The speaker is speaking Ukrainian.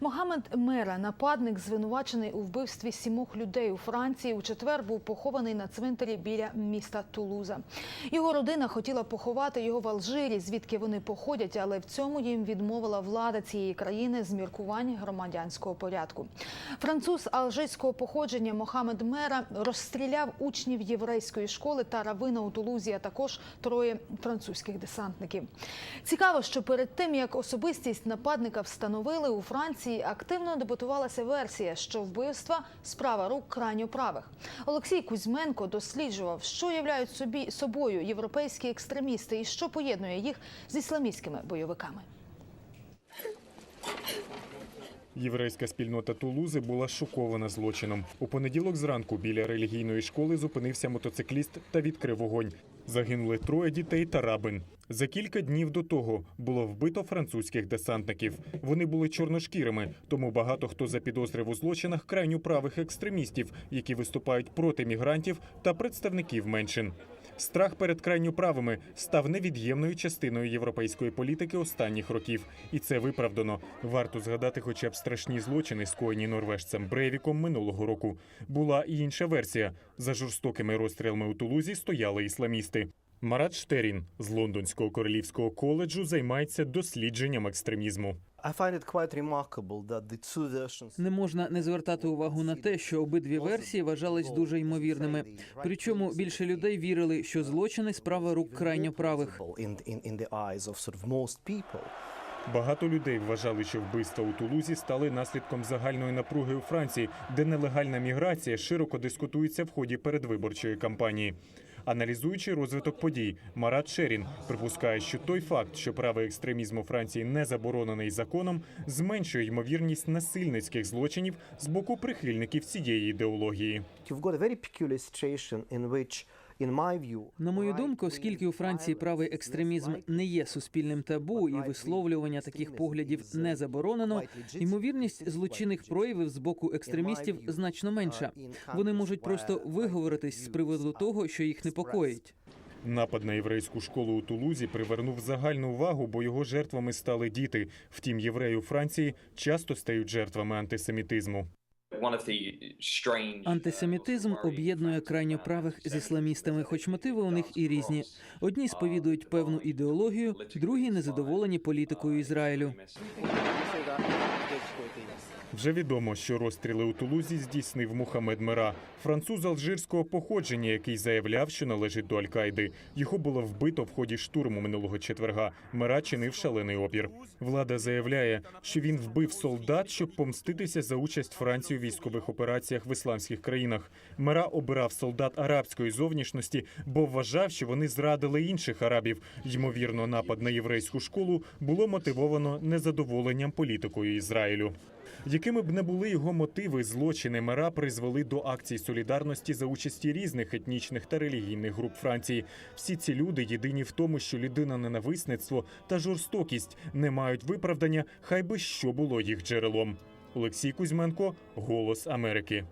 Могамед Мера, нападник, звинувачений у вбивстві сімох людей у Франції, у четвер був похований на цвинтарі біля міста Тулуза. Його родина хотіла поховати його в Алжирі, звідки вони походять, але в цьому їм відмовила влада цієї країни з міркувань громадянського порядку. Француз алжирського походження Мохамед Мера розстріляв учнів єврейської школи та равина у Тулузі, а також троє французьких десантників. Цікаво, що перед тим як особистість нападника встановили у Франції, активно дебатувалася версія, що вбивства справа рук крайньо правих. Олексій Кузьменко досліджував, що являють собі собою європейські екстремісти і що поєднує їх з ісламістськими бойовиками. Єврейська спільнота Тулузи була шокована злочином. У понеділок зранку біля релігійної школи зупинився мотоцикліст та відкрив вогонь. Загинули троє дітей та рабин. За кілька днів до того було вбито французьких десантників. Вони були чорношкірими, тому багато хто запідозрив у злочинах крайню правих екстремістів, які виступають проти мігрантів та представників меншин. Страх перед крайньо правими став невід'ємною частиною європейської політики останніх років, і це виправдано. Варто згадати, хоча б страшні злочини, скоєні норвежцем Брейвіком минулого року. Була і інша версія: за жорстокими розстрілами у Тулузі стояли ісламісти. Марат Штерін з Лондонського королівського коледжу займається дослідженням екстремізму. Не можна не звертати увагу на те, що обидві версії вважались дуже ймовірними. Причому більше людей вірили, що злочини справа рук крайньо правих. Багато людей вважали, що вбивства у Тулузі стали наслідком загальної напруги у Франції, де нелегальна міграція широко дискутується в ході передвиборчої кампанії. Аналізуючи розвиток подій, Марат Шерін припускає, що той факт, що правий екстремізм у Франції не заборонений законом, зменшує ймовірність насильницьких злочинів з боку прихильників цієї ідеології. You've got a very peculiar situation in which, На мою думку, оскільки у Франції правий екстремізм не є суспільним табу, і висловлювання таких поглядів не заборонено, ймовірність злочинних проявів з боку екстремістів значно менша. Вони можуть просто виговоритись з приводу того, що їх непокоїть. Напад на єврейську школу у Тулузі привернув загальну увагу, бо його жертвами стали діти. Втім, євреї у Франції часто стають жертвами антисемітизму. Антисемітизм об'єднує крайньо правих з ісламістами, хоч мотиви у них і різні. Одні сповідують певну ідеологію, другі незадоволені політикою Ізраїлю. Вже відомо, що розстріли у Тулузі здійснив Мухаммед Мера, француз алжирського походження, який заявляв, що належить до Аль-Каїди. Його було вбито в ході штурму минулого четверга. Мера чинив шалений опір. Влада заявляє, що він вбив солдат, щоб помститися за участь Франції у військових операціях в ісламських країнах. Мера обирав солдат арабської зовнішності, бо вважав, що вони зрадили інших арабів. Ймовірно, напад на єврейську школу було мотивовано незадоволенням політикою Ізраїлю. Якими б не були його мотиви, злочини мера призвели до акцій солідарності за участі різних етнічних та релігійних груп Франції. Всі ці люди єдині в тому, що людина ненависництво та жорстокість не мають виправдання, хай би що було їх джерелом. Олексій Кузьменко, Голос Америки.